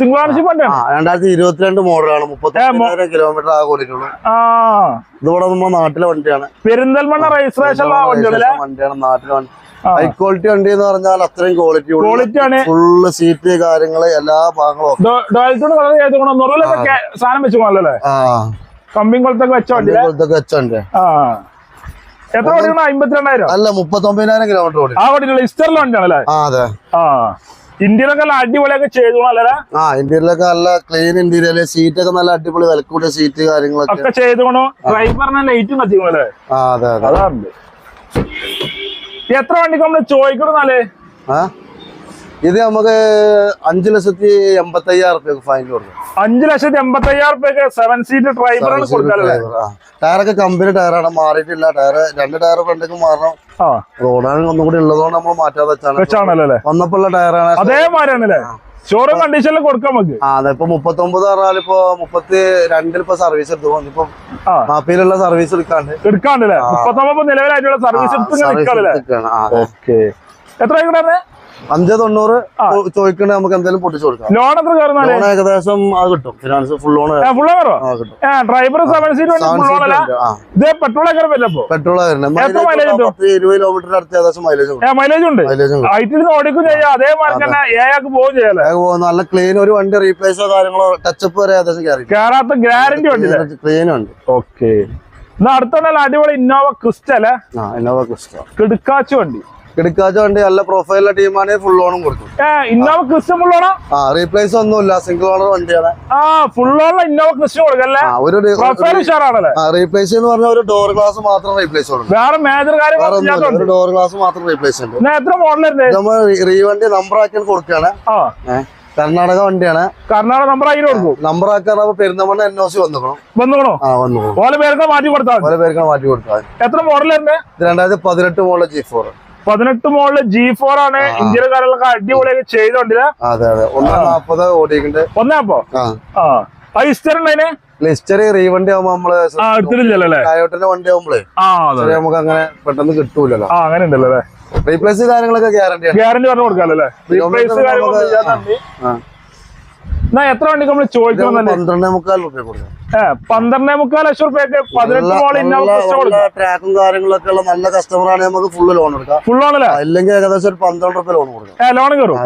സിംഗിൾ ഓണർഷിപ്പ് വണ്ടിയാണ്? രണ്ടായിരത്തി ഇരുപത്തിരണ്ട് മോഡലാണ് മുപ്പത്തി കിലോമീറ്റർ ആകെ ഓടിക്കുള്ളൂ ഇതിവിടെ നമ്മുടെ നാട്ടിലെ വണ്ടിയാണ്. പെരിന്തൽമണ്ണ രജിസ്ട്രേഷൻ വണ്ടിയാണ് നാട്ടിലെ വണ്ടി. ഹൈ ക്വാളിറ്റി വണ്ടി എന്ന് പറഞ്ഞാൽ അത്രയും ക്വാളിറ്റി ക്വാളിറ്റി ആണ്. ഫുള്ള് സീറ്റ് കാര്യങ്ങൾ എല്ലാ ഭാഗങ്ങളും സാധനം വെച്ചോളല്ലേ ആ. കമ്പിങ് കൊളത്തൊക്കെ വെച്ച വണ്ടി ഇതൊക്കെ വെച്ച വണ്ടി ആ. എത്ര ഓടിക്കണം അമ്പത്തിരണ്ടായിരം? അല്ല മുപ്പത്തൊമ്പതിനായിരം കിലോമീറ്റർ ഓടി. ആ ഇസ്റ്ററിലെ വണ്ടിയാണല്ലേ ആ അതെ. ആ. ഇന്ത്യയിലൊക്കെ നല്ല അടിപൊളിയൊക്കെ ചെയ്തോണം അല്ലേ? ആ ഇന്ത്യയിലൊക്കെ നല്ല ക്ലീൻ ഇന്റീരിയൽ സീറ്റ് ഒക്കെ നല്ല അടിപൊളി വിലക്കൂടിയ സീറ്റ് കാര്യങ്ങളൊക്കെ. ഒക്കെ ചെയ്തോണോ ഡ്രൈവറിനെ ലൈറ്റും ആ അതെ അതെ. അതാറുണ്ട് എത്ര വണ്ടിക്ക് നമ്മൾ ചോദിക്കണമെന്നാലേ ആ? ഇത് നമുക്ക് അഞ്ചു ലക്ഷത്തി എൺപത്തി അയ്യായിരം റുപ്യക്ക് ഫൈൻ കൊടുക്കും. അഞ്ചു ലക്ഷത്തി എൺപത്തി അയ്യായിരം റുപ്യക്ക് സെവൻ സീറ്റ് ഡ്രൈവറാണ് ടയറൊക്കെ കമ്പനി ടയറാണ് മാറിയിട്ടില്ല. ടയർ രണ്ട് ടയർ ഫ്രണ്ടേക്ക് മാറണം. റോഡാണ് ഒന്നും കൂടി ഉള്ളതുകൊണ്ട് നമ്മൾ മാറ്റാതെ വെച്ചാണ്. വന്നപ്പോഴുള്ള ടയറാണ്. അതേമാതിരിയാണല്ലേ? ഷോറൂം കണ്ടീഷനിൽ കൊടുക്കാം നമുക്ക്. ആ അതെ ഇപ്പൊ മുപ്പത്തൊമ്പത് പറഞ്ഞാൽ ഇപ്പൊ മുപ്പത്തി രണ്ടിൽ ഇപ്പൊ സർവീസ് എടുത്തു. ഇപ്പൊ ആ. നാപ്പിലുള്ള സർവീസ് എടുക്കാണ്ട്. എടുക്കാണ്ടല്ലേ? മുപ്പത്തൊമ്പത് നിലവിലായിട്ടുള്ള സർവീസ് എടുത്ത്. ഓക്കെ എത്ര അഞ്ച് തൊണ്ണൂറ് ചോദിക്കണേ നമുക്ക് എന്തെങ്കിലും പൊട്ടിച്ചു കൊടുക്കാം. ലോൺ എത്ര ലോൺ ഏകദേശം അത് കിട്ടും. Finance full loan full driver seven seat ഇത് പെട്രോൾ പെട്രോൾ? ഇരുപത് അടുത്ത് ഏകദേശം മൈലേജ് മൈലേജ് ഉണ്ട്. ഓടിക്കും ചെയ്യാം. അതേമാതിരി തന്നെ നല്ല ക്ലീൻ ഒരു വണ്ടി റീപ്ലേസോ കാര്യങ്ങളോ ടച്ചപ്പ് വരെ ഏകദേശം കയറി കേറാത്ത ഗ്യാരണ്ടി വണ്ടിയില്ലേ ക്ലീൻ ഉണ്ട് ഓക്കെ എന്നാ അടുത്ത അടിപൊളി ഇന്നോവ ക്രിസ്റ്റ അല്ലേ? ഇന്നോവ ക്രിസ്റ്റ കിടക്കാച്ചു വണ്ടി. കിടക്കാച്ച വണ്ടി നല്ല പ്രൊഫൈലുള്ള ടീമാണ് ഫുൾ ഓണും കൊടുക്കും. ഇന്നോവ ഇന്നോവ ഫുൾ ഓണോ ആ? റീപ്ലേസ് ഒന്നുമില്ല സിംഗിൾ ഓണർ വണ്ടിയാണ്. ആ ഫുള്ളോണ ഇന്നോവ ക്രിസ്റ്റ കൊടുക്കല്ലേ ഒരു റീപ്ലേസ് എന്ന് പറഞ്ഞാൽ ഒരു ഡോർ ഗ്ലാസ് മാത്രം റീപ്ലേസ് കൊടുക്കും വേറെ മേജർ ഒന്നുമില്ല ഒരു ഡോർ ഗ്ലാസ് മാത്രം റീപ്ലേസ് ഉണ്ട്. എത്ര മോഡലുണ്ട് നമ്മൾ റീവണ്ടി നമ്പർ ആക്കി കൊടുക്കുകയാണ്. കർണാടക വണ്ടിയാണ്. കർണാടക നമ്പർ അതിന് കൊടുക്കും. നമ്പർ ആക്കാൻ പെരുന്തമണ്ണ എൻ ഒ സി വന്നിക്കണം? ആ വന്നു ഓലെ പേരൊക്കെ മാറ്റി കൊടുത്താൽ പല മാറ്റി കൊടുത്താൽ എത്ര മോഡൽ രണ്ടായിരത്തി പതിനെട്ട് മോഡൽ ജി ഫോർ പതിനെട്ട് മോളിൽ ജി ഫോർ ആണ് ഇന്ത്യയിലെ കാര്യങ്ങളൊക്കെ അടിപൊളിയൊക്കെ ചെയ്തോണ്ടില്ല അതെ അതെ. ഒന്നാം നാപ്പത് ഓടിയിട്ടുണ്ട്. ഒന്നേപ്പോ ആ. ഹിസ്റ്റർ ഉണ്ടതിന് ലിസ്റ്ററി റീ വണ്ടി ആകുമ്പോ നമ്മൾ ആ എടുത്തിട്ടില്ലല്ലോ ടയോട്ടിന്റെ വണ്ടി ആകുമ്പോഴേ ആ അതെ ചെറിയ നമുക്ക് അങ്ങനെ പെട്ടെന്ന് കിട്ടൂലല്ലോ. അങ്ങനെ ഉണ്ടല്ലോ അല്ലേ? റീപ്ലേസ് കാര്യങ്ങളൊക്കെ ഗ്യാരണ്ടി ഗ്യാരണ്ടി പറഞ്ഞു റീപ്ലേസ് എത്ര വണ്ടിക്ക് നമ്മൾ ചോദിക്കണമെന്നല്ലേ പന്ത്രണ്ടേ മുക്കാൽ രൂപ കൊടുക്കാം. പന്ത്രണ്ടേ മുക്കാൽ ലക്ഷം റുപ്യക്ക് പതിനെട്ട് ട്രാക്കും കാര്യങ്ങളൊക്കെ ഉള്ള നല്ല കസ്റ്റമർ ആണെങ്കിൽ നമുക്ക് ഫുള്ള് ലോൺ എടുക്കാം. ഫുൾ ആണല്ലേ അല്ലെങ്കിൽ ഏകദേശം ഒരു പന്ത്രണ്ട് റുപ്യ ലോൺ കൊടുക്കാം. ലോൺ കയറും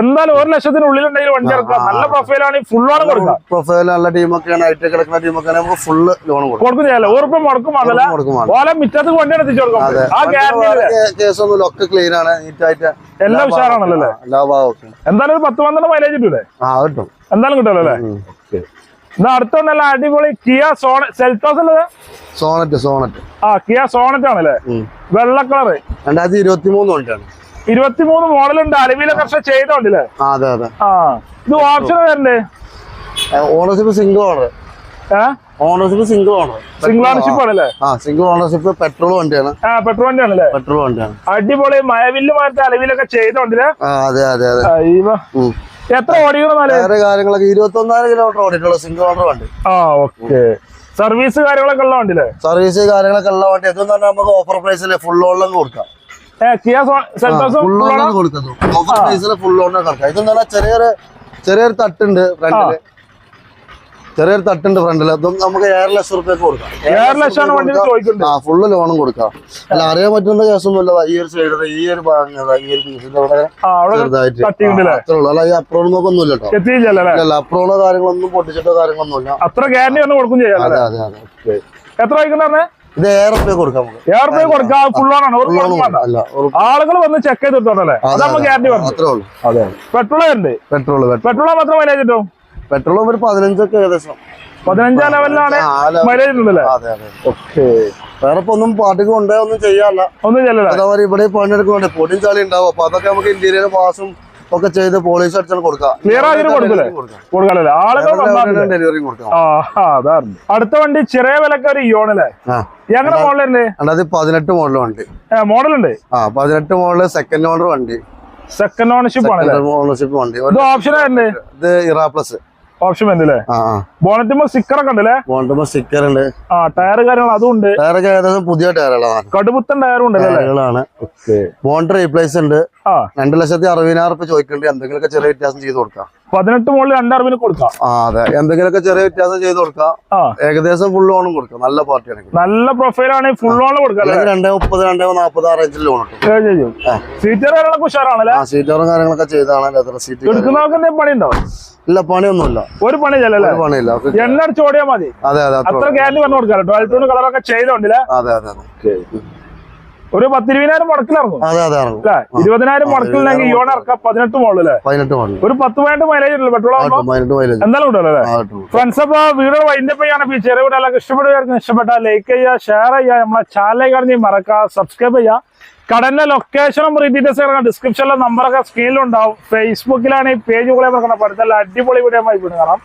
എന്തായാലും ഒരു ലക്ഷത്തിനുള്ളിൽ ഉള്ളിലുണ്ടെങ്കിൽ വണ്ടി ഇറക്കാം നല്ല പ്രൊഫൈലാണെങ്കിൽ ഫുൾ ലോൺ കൊടുക്കാം. പ്രൊഫൈൽ നല്ല ടീമൊക്കെയാണ് ഐ ടി കിടക്കുന്ന ടീമൊക്കെ നമുക്ക് ഫുള്ള് ലോൺ കൊടുക്കും. കൊടുക്കും ചെയ്യാലോ. ഉറപ്പ് മുടക്കും. ഓല മിറ്റത്ത് വണ്ടി എടുത്തിച്ചു കൊടുക്കും. ആ കേസൊന്നും ഒക്കെ ക്ലീൻ ആണ് നീറ്റായിട്ട് എല്ലാം ഉഷാറാണല്ലോ അല്ലേ? എന്തായാലും ഒരു പത്ത് പന്ത്രണ്ട് മൈലേജ് കിട്ടൂലേ? എന്തായാലും കിട്ടുമല്ലോ അല്ലേ? അടുത്ത നല്ല അടിപൊളി കിയ സോണ സെൽറ്റോസ് ഉള്ളത് സോണറ്റ് സോണറ്റ്. ആ കിയ സോണറ്റ് ആണല്ലേ. വെള്ള കളറ്. രണ്ടായിരത്തി ഇരുപത്തി മൂന്ന് വണ്ടിയാണ് ഇരുപത്തിമൂന്ന് മോഡലുണ്ട്. അലവിലെ കർഷ ചെയ്തോണ്ടില്ലേ? അതെ അതെ. ആ ഇത് ഓപ്ഷൻ വരണ്ടേ. Ownership single owner ownership single owner single ownership ആണല്ലേ? ആ സിംഗിൾ ഓണർഷിപ്പ് പെട്രോൾ വണ്ടിയാണ്. ആ പെട്രോൾ വണ്ടിയാണല്ലേ? പെട്രോൾ വണ്ടിയാണ്. അടിപൊളി മഴവില്ല് മാറ്റ അലവിലൊക്കെ ചെയ്തോണ്ടല്ലേ? അതെ അതെ അതെ. എത്ര വേറെ കാര്യങ്ങളൊക്കെ ഇരുപത്തി ഒന്നായിരം കിലോമീറ്റർ ഓടിയിട്ടുള്ള സിംഗിൾ ഓണർ വണ്ടി. ആ ഓക്കെ സർവീസ് കാര്യങ്ങളൊക്കെ ഉള്ള വണ്ടിയില്ലേ? സർവീസ് കാര്യങ്ങളൊക്കെ ഉള്ള വണ്ടി. ഇതെന്ന് പറഞ്ഞാൽ നമുക്ക് ഓഫർ പ്രൈസിൽ ഫുൾ ഓണിലും കൊടുക്കാം. ഫുൾ ഓണിലും കൊടുക്കുന്നു ഓഫർ പ്രൈസിൽ ഫുൾ ഓണിലും കൊടുക്കാം. ഇതെന്ന് പറഞ്ഞാൽ ചെറിയൊരു ചെറിയൊരു തട്ടുണ്ട് ഫ്രണ്ടിൽ ചെറിയൊരു തട്ടുണ്ട് ഫ്രണ്ടിൽ അതും നമുക്ക് ഏഴര ലക്ഷം റുപ്യക്ക് കൊടുക്കാം. ഏഴര ലക്ഷമാണ് വണ്ടി ചോദിക്കുന്നത് ആ ഫുള്ള് ലോണും കൊടുക്കാം. അല്ല അറിയാൻ പറ്റുന്ന കേസൊന്നുമില്ല. ഈ ഒരു സൈഡ് ഈ ഒരു ഭാഗം ഈ ഒരു പീസിന്റെ അവിടെ ആ അവിടെ ചെറുതായിട്ട്. അത്രേ ഉള്ളൂ. അല്ല ഈ കേട്ടോ. അല്ല? അപ്രോണോ കാര്യങ്ങളൊന്നും പൊട്ടിച്ചിട്ടോ കാര്യങ്ങളൊന്നുമില്ല അത്ര ഗ്യാരണ്ടി ഒന്നും കൊടുക്കും ചെയ്യാം അതെ അതെ അതെ. എത്ര ഇത് ഏറെ കൊടുക്കാം നമുക്ക്. ഏഴ് റുപ്യ കൊടുക്കാം. ഫുൾ ഓൺ ആണ്. ആളുകൾ വന്ന് ചെക്ക് ചെയ്തിട്ടോണ്ടല്ലേ അതെ, അതെ, ഗ്യാരണ്ടി പറഞ്ഞു അത്രേ ഉള്ളൂ. അതെ പെട്രോൾ ഉണ്ട് പെട്രോൾ പെട്രോൾ മാത്രം മൈലേജ് കിട്ടും പെട്രോൾ ഒരു പതിനഞ്ചൊക്കെ ഏകദേശം. പതിനഞ്ചാം ലെവലിലാണ് ഓക്കെ. വേറെ ഇപ്പൊ ഒന്നും പാട്ടിക്ക് കൊണ്ടേ ഒന്നും ചെയ്യാല്ല ഒന്നും ചെല്ലല്ലേ അതേമാതിരി ഇവിടെ പണിയെടുക്കുന്നുണ്ട് പൊടിയും ചളി ഉണ്ടാവും. അപ്പൊ അതൊക്കെ നമുക്ക് ഇന്റീരിയർ പാസും ഒക്കെ ചെയ്ത് പോളിഷ് അടിച്ചാൽ കൊടുക്കാം. കൊടുക്കാം? ഡെലിവറി അടുത്ത വണ്ടി ചെറിയ വിലക്ക് ഒരു ഇയോണല്ലേ ഞങ്ങളുടെ മോഡലുണ്ട് രണ്ടായിരത്തി പതിനെട്ട് മോഡൽ വണ്ടി. മോഡലുണ്ട്? ആ പതിനെട്ട് മോഡൽ സെക്കൻഡ് ഓണർ വണ്ടി. സെക്കൻഡ് ഓണർഷിപ്പ് ഓണർഷിപ്പ് വണ്ടി. ഇത് ഓപ്ഷൻ ഇത് ഇറാ പ്ലസ് ഓപ്ഷൻ വരുന്നില്ലേ ബോണറ്റുമ്പോ സ്റ്റിക്കർ ഒക്കെ ഉണ്ടല്ലേ? ബോണറ്റുമ്പോ സ്റ്റിക്കർ ഉണ്ട്. ആ ടയർ കാര്യങ്ങൾ അതും ഉണ്ട്. ടയർ ഏകദേശം പുതിയ ടയറുകളാണ് കടുപുത്തൻ ടയറും ഉണ്ട് ടയറുകളാണ് ബോണ്ട് റീപ്ലേസ് ഉണ്ട്. ആ. രണ്ട് ലക്ഷത്തി അറുപതിനായിരം റുപ്യ ചോദിക്കുന്നുണ്ട്. എന്തെങ്കിലുമൊക്കെ ചെറിയ വ്യത്യാസം ചെയ്ത് കൊടുക്കാം. പതിനെട്ട് മുകളിൽ രണ്ടറിവിന് കൊടുക്കാം. അതെ. എന്തെങ്കിലുമൊക്കെ ചെറിയ വ്യത്യാസം ചെയ്ത് കൊടുക്കാം. ഏകദേശം ഫുൾ ലോണും കൊടുക്കാം. നല്ല പാർട്ടിയാണ് നല്ല പ്രൊഫൈലാണ് ഫുൾ ഓൺ കൊടുക്കാം രണ്ടേ മുപ്പത് രണ്ടേ നാൽപ്പത് ആ റേഞ്ചിൽ ലോൺ. സീറ്റർ കാര്യങ്ങളൊക്കെ ഉഷാറാണല്ലേ? സീറ്ററും കാര്യങ്ങളൊക്കെ ചെയ്താണ്. ലെതർ സീറ്റ് എടുക്കുന്നവർക്ക് എന്തെങ്കിലും പണി ഉണ്ടോ ഇല്ല പണിയൊന്നുമില്ല. ഒരു പണി പണിയില്ല. എണ്ണ അടിച്ച് ഓടിയാൽ മതി. അതെ അതെ അത്ര ഗ്യാരണ്ടി പറഞ്ഞു കൊടുക്കാം ടൂൺ കളറൊക്കെ ചെയ്തോണ്ടില്ലേ അതെ അതെ അതെ. ഒരു പത്തിരുപതിനായിരം മുടക്കിലിറങ്ങും അതെ അതെ ഇറങ്ങും. അല്ലേ? ഇരുപതിനായിരം മുടക്കിലെങ്കിൽ ഇയോൺ ഇറക്കാം പതിനെട്ട് മോളിൽ പതിനെട്ട് മോഡൽ ഒരു പത്ത് പതിനെട്ട് മൈലേജ് ഉള്ളു. പെട്രോൾ എന്തായാലും കിട്ടുമല്ലോ അല്ലേ? ഫ്രണ്ട്സ് അപ്പൊ വീടുകൾ വൈൻഡപ്പ് ചെയ്യാണ് ഈ ചെറിയ വീഡിയോ എല്ലാവർക്കും ഇഷ്ടപ്പെടുകയായിരിക്കും ഇഷ്ടപ്പെട്ട ലൈക്ക് ചെയ്യുക ഷെയർ ചെയ്യുക. നമ്മളെ ചാനൽ കാണി മറക്കുക സബ്സ്ക്രൈബ് ചെയ്യുക. കടലിന്റെ ലൊക്കേഷനും ഡീറ്റെയിൽസ് ഡിസ്ക്രിപ്ഷനിലെ നമ്പറൊക്കെ സ്ക്രീനിലുണ്ടാവും ഫേസ്ബുക്കിലാണ് ഈ പേജ് കൂടെ മറക്കണം പഠിത്തല്ല അടിപൊളി വീഡിയോ ആയി കാണാം.